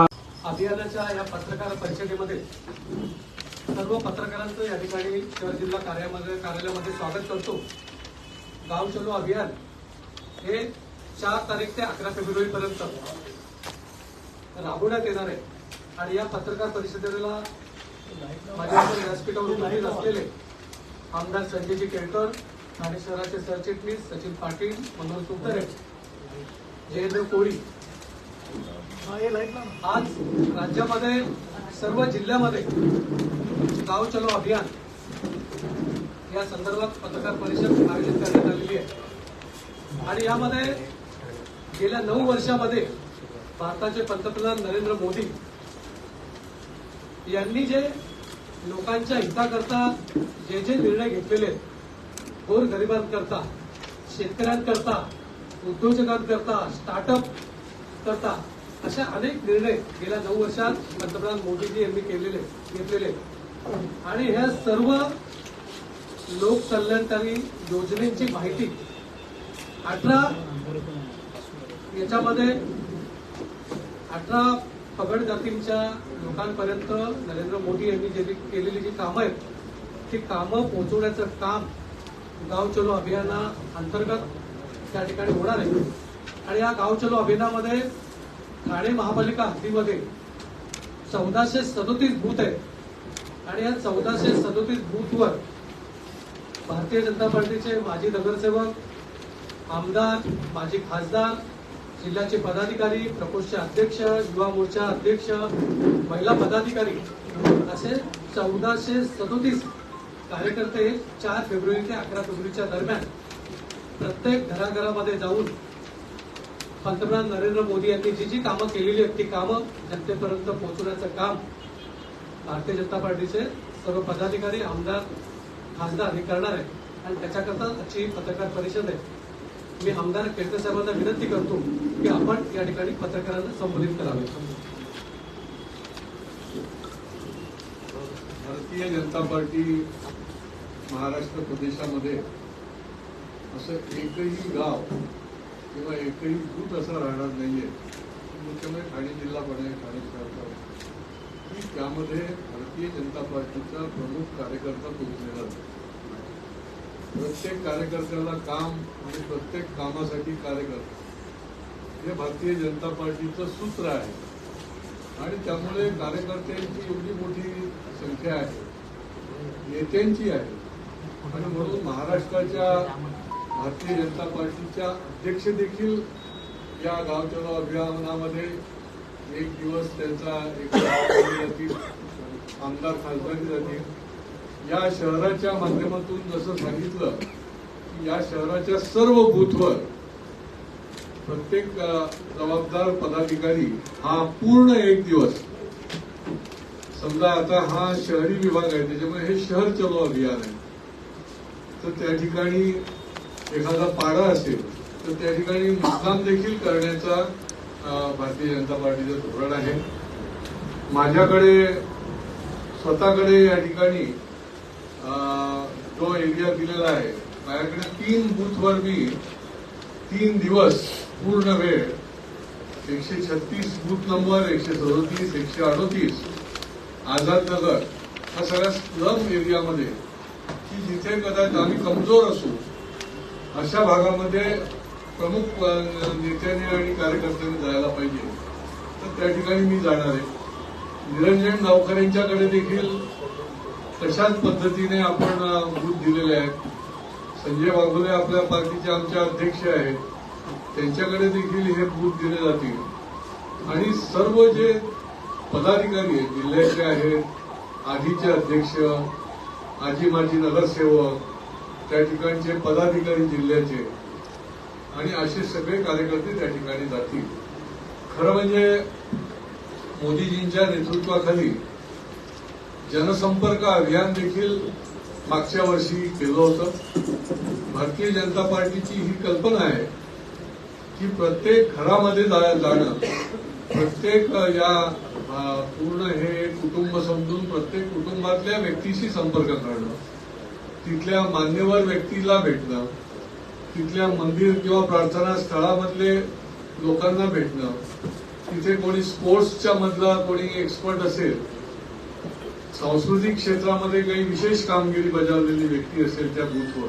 अभियानाच्या या पत्रकार परिषदेमध्ये सर्व पत्रकारांचं या ठिकाणी शहर जिल्हा कार्यामध्ये कार्यालयामध्ये स्वागत करतो. गाव चलो अभियान हे चार तारीख ते अकरा फेब्रुवारी पर्यंत राबवण्यात येणार आहे. आणि या पत्रकार परिषदेला माझ्यावर व्यासपीठावर उपस्थित असलेले आमदार संजयजी केळकर ठाणे शहराचे सरचिटणीस सचिन पाटील मनोज सुंदरे जयेंद्र कोळी आज राज्यामध्ये सर्व जिल्ह्यामध्ये गाव चलो अभियान या संदर्भात पत्रकार परिषद आयोजित करण्यात आलेली आहे. आणि यामध्ये गेल्या नऊ वर्षामध्ये भारताचे पंतप्रधान नरेंद्र मोदी यांनी जे लोकांच्या हिताकरता जे जे निर्णय घेतलेले आहेत गोर गरिबांकरता शेतकऱ्यांकरता उद्योजकांकरता स्टार्टअप करता अशा अनेक निर्णय गेल्या नऊ वर्षात पंतप्रधान मोदीजी यांनी केलेले घेतलेले. आणि ह्या सर्व लोककल्याणकारी योजनेची माहिती अठरा याच्यामध्ये अठरा पगड जातींच्या लोकांपर्यंत नरेंद्र मोदी यांनी जे केलेली जी कामं आहेत ती कामं पोहोचवण्याचं काम गाव चलो अभियाना अंतर्गत त्या ठिकाणी होणार आहे. आणि या गाव चलो अभियानामध्ये ठाणे महापालिका हद्दीमध्ये चौदाशे सदोतीस बूथ आहेत. आणि या चौदाशे सदोतीस बूथवर भारतीय जनता पार्टीचे माजी नगरसेवक आमदार माजी खासदार जिल्ह्याचे पदाधिकारी प्रकोष्ठचे अध्यक्ष युवा मोर्चा अध्यक्ष महिला पदाधिकारी असे चौदाशे सदोतीस कार्यकर्ते चार फेब्रुवारी ते अकरा फेब्रुवारीच्या दरम्यान प्रत्येक घराघरामध्ये जाऊन पंतप्रधान नरेंद्र मोदी यांनी जी जी कामं केलेली आहेत ती कामं जनतेपर्यंत पोहोचवण्याचं काम भारतीय जनता पार्टीचे सर्व पदाधिकारी आमदार खासदार हे करणार आहे आणि त्याच्याकरता आजची पत्रकार परिषद आहे. मी आमदार केळकर साहेबांना विनंती करतो की आपण या ठिकाणी पत्रकारांना संबोधित करावे. भारतीय जनता पार्टी महाराष्ट्र प्रदेशामध्ये असं एकही गाव किंवा एकही भूत असा राहणार नाही आहे मुख्यमंत्री ठाणे जिल्हा पण आहे ठाणे सरकार की त्यामध्ये भारतीय जनता पार्टीचा प्रमुख कार्यकर्ता पोहोचलेला प्रत्येक कार्यकर्त्याला काम आणि प्रत्येक कामासाठी कार्यकर्ता. हे भारतीय जनता पार्टीचं सूत्र आहे. आणि त्यामुळे कार्यकर्त्यांची एवढी मोठी संख्या आहे. नेत्यांची आहे. आणि म्हणून महाराष्ट्राच्या भारतीय जनता पार्टीच्या अध्यक्ष देखील या गावचलो अभियानामध्ये एक दिवस त्यांचा एक जातील आमदार खासदारी जातील. या शहराच्या माध्यमातून जसं सांगितलं की या शहराच्या सर्व बूथवर प्रत्येक जबाबदार पदाधिकारी हा पूर्ण एक दिवस. समजा आता हा शहरी विभाग आहे त्याच्यामुळे हे शहर चलो अभियान आहे. तर त्या ठिकाणी एखादा पाडा असेल तर त्या ठिकाणी मुक्काम देखील करण्याचा भारतीय जनता पार्टीचं धोरण आहे. माझ्याकडे स्वतःकडे या ठिकाणी जो एरिया दिलेला आहे माझ्याकडे तीन बूथवर मी तीन दिवस पूर्ण वेळ एकशे छत्तीस बूथ नंबर एकशे सदोतीस एकशे अडोतीस आझाद नगर हा सगळ्या स्लम एरियामध्ये की जिथे कदाचित आम्ही कमजोर असू अशा भागामध्ये प्रमुख नेत्याने आणि कार्यकर्त्यांनी जायला पाहिजे. तर त्या ठिकाणी मी जाणार आहे. निरंजन गावकऱ्यांच्याकडे देखील तशाच पद्धतीने आपण अ, बूथ दिलेले आहेत. संजय वाघोले आपल्या पार्टीचे आमचे अध्यक्ष आहेत. त्यांच्याकडे देखील हे बूथ दिले जातील. आणि सर्व जे पदाधिकारी आहेत जिल्ह्याचे आहेत आधीचे अध्यक्ष आजी माजी नगरसेवक त्या ठिकाणचे पदाधिकारी जिल्ह्याचे आणि असे सगळे कार्यकर्ते त्या ठिकाणी जातील. खरं म्हणजे मोदीजींच्या नेतृत्वाखाली जनसंपर्क अभियान देखील मागच्या वर्षी केलं होतं. भारतीय जनता पार्टीची ही कल्पना आहे की प्रत्येक घरामध्ये जाणं प्रत्येक या पूर्ण हे कुटुंब समजून प्रत्येक कुटुंबातल्या व्यक्तीशी संपर्क करणं तिथल्या मान्यवर व्यक्तीला भेटणं तिथल्या मंदिर किंवा प्रार्थना स्थळामधले लोकांना भेटणं तिथे कोणी स्पोर्ट्सच्या मधला कोणी एक्सपर्ट असेल सांस्कृतिक क्षेत्रामध्ये काही विशेष कामगिरी बजावलेली व्यक्ती असेल त्या बूथवर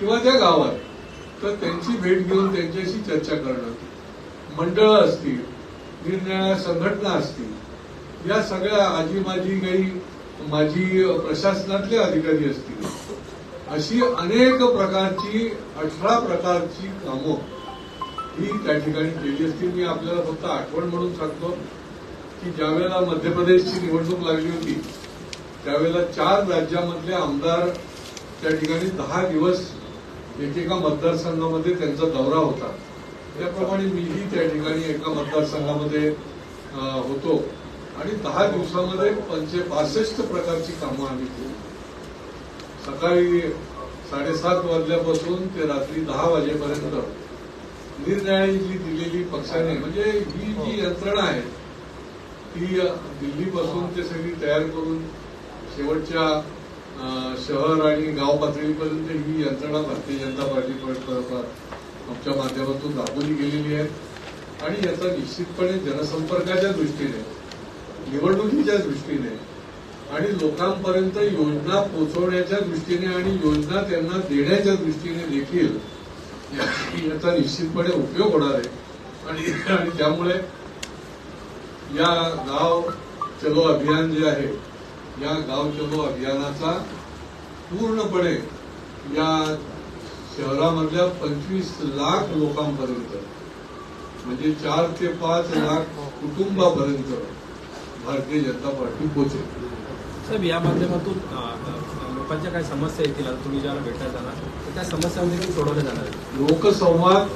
किंवा त्या गावात तर त्यांची भेट घेऊन त्यांच्याशी चर्चा करणं मंडळं असतील निरनिराळ्या संघटना असतील या सगळ्या आजी माझी काही माझी प्रशासनातले अधिकारी असतील. अशी अनेक प्रकारची अठरा प्रकारची कामं ही त्या ठिकाणी केली असतील. मी आपल्याला फक्त आठवण म्हणून सांगतो की ज्यावेळेला मध्य प्रदेशची निवडणूक लागली होती त्यावेळेला चार राज्यामधले आमदार त्या ठिकाणी दहा दिवस एकेका मतदारसंघामध्ये त्यांचा दौरा होता. त्याप्रमाणे मीही त्या ठिकाणी एका मतदारसंघामध्ये होतो. आणि दहा दिवसामध्ये पंचे पासष्ट प्रकारची कामं आम्ही केली. सकाळी साडेसात वाजल्यापासून ते रात्री दहा वाजेपर्यंत निर्णयाने जी दिलेली पक्षाने म्हणजे ही जी यंत्रणा आहे ती दिल्लीपासून ते सगळी तयार करून शेवटच्या शहर आणि गाव पातळीपर्यंत ही यंत्रणा भारतीय जनता पार्टी आमच्या माध्यमातून दाखवली गेलेली आहे. आणि याचा निश्चितपणे जनसंपर्काच्या दृष्टीने निवडणुकीच्या दृष्टीने. आणि लोकांपर्यंत योजना पोहोचवण्याच्या दृष्टीने आणि योजना त्यांना देण्याच्या दृष्टीने देखील याचा निश्चितपणे उपयोग होणार आहे. आणि त्यामुळे या गाव चलो अभियान जे आहे या गाव चलो अभियानाचा पूर्णपणे या शहरामधल्या पंचवीस लाख लोकांपर्यंत म्हणजे चार ते पाच लाख कुटुंबापर्यंत भारतीय जनता पार्टी पोहोचेल. साहेब या माध्यमातून लोकांच्या काही समस्या येतील तुम्ही ज्याला भेटायला जाणार तर त्या समस्या देखील सोडवल्या जाणार लोकसंवाद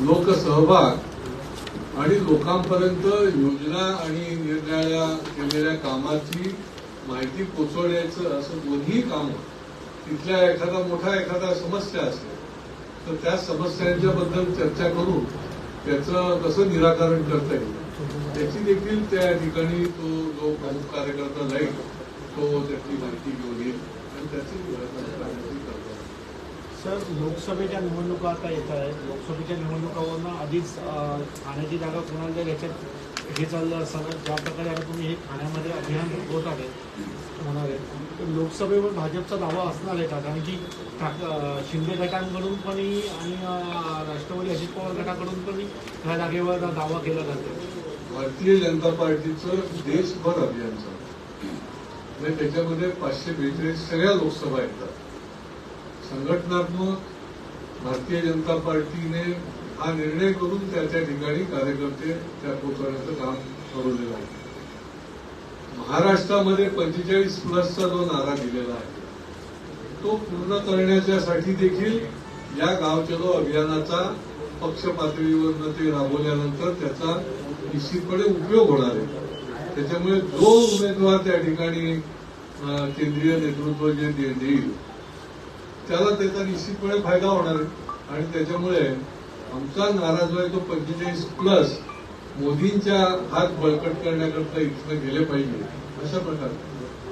लोकसहभाग आणि लोकांपर्यंत योजना आणि निरनिराळ्या केलेल्या कामाची माहिती पोचवण्याचं असं दोन्ही काम तिथल्या एखादा मोठा एखादा समस्या असेल तर त्या समस्यांच्या बद्दल चर्चा करून त्याचं कसं निराकरण करता येईल? त्याची देखील त्या ठिकाणी तो जो प्रमुख कार्यकर्ता जाईल तो त्याची माहिती घेऊन येईल आणि त्याची सर लोकसभेच्या निवडणुका आता येत आहेत. लोकसभेच्या निवडणुकावरनं आधीच ठाण्याची जागा कोणाला जाईल याच्यात हे चाललं असताना ज्या प्रकारे आता तुम्ही हे ठाण्यामध्ये अभियान होत आहे होणार आहे तर लोकसभेवर भाजपचा दावा असणार आहे का? कारण की ठाक- शिंदे गटांकडून पण आणि राष्ट्रवादी अजित पवार गटाकडून पण ह्या जागेवर दावा केला जातो भारतीय जनता पार्टीचं देशभर अभियान चालू म्हणजे त्याच्यामध्ये पाचशे बेचाळीस सगळ्या लोकसभा येतात. संघटनात्मक भारतीय जनता पार्टीने हा निर्णय करून त्या त्या ठिकाणी कार्यकर्ते त्या पोचवण्याचं काम ठरवलेलं आहे. महाराष्ट्रामध्ये पंचेचाळीस प्लसचा जो नारा दिलेला आहे तो पूर्ण करण्याच्यासाठी देखील या गाव चलो अभियानाचा पक्ष पातळीवर ते राबवल्यानंतर त्याचा निश्चितपणे उपयोग होणार आहे. त्याच्यामुळे जो उमेदवार त्या ठिकाणी केंद्रीय नेतृत्व जे देईल त्याला त्याचा निश्चितपणे फायदा होणार आहे. आणि त्याच्यामुळे आमचा नारा जो आहे तो पंचेचाळीस प्लस मोदींच्या हात बळकट करण्याकरता इथनं गेले पाहिजे अशा प्रकारे.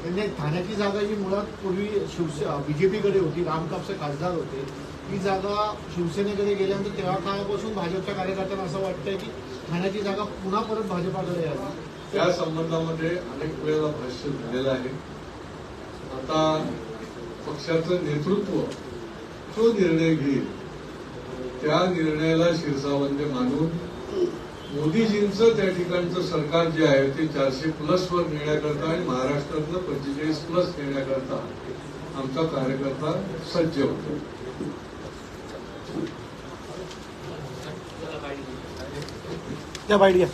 म्हणजे ठाण्याची जागा ही मुळात पूर्वी शिवसे बीजेपीकडे होती राम कापसे खासदार होते ही जागा शिवसेनेकडे गेल्यानंतर तेव्हा काळापासून भाजपच्या कार्यकर्त्यांना असं वाटतंय की ठाण्याची जागा पुन्हा परत भाजपाकडे यावी. त्या संबंधामध्ये अनेक वेळेला भाष्य झालेलं आहे. आता पक्षाचं नेतृत्व जो निर्णय घेईल. त्या निर्णयाला शिरसावंत मानून मोदीजींचं त्या ठिकाणचं सरकार जे आहे ते चारशे प्लस वर नेण्याकरता आणि महाराष्ट्रातलं पंचेचाळीस प्लस नेण्याकरता आमचा कार्यकर्ता सज्ज होतो. या बाईट घ्या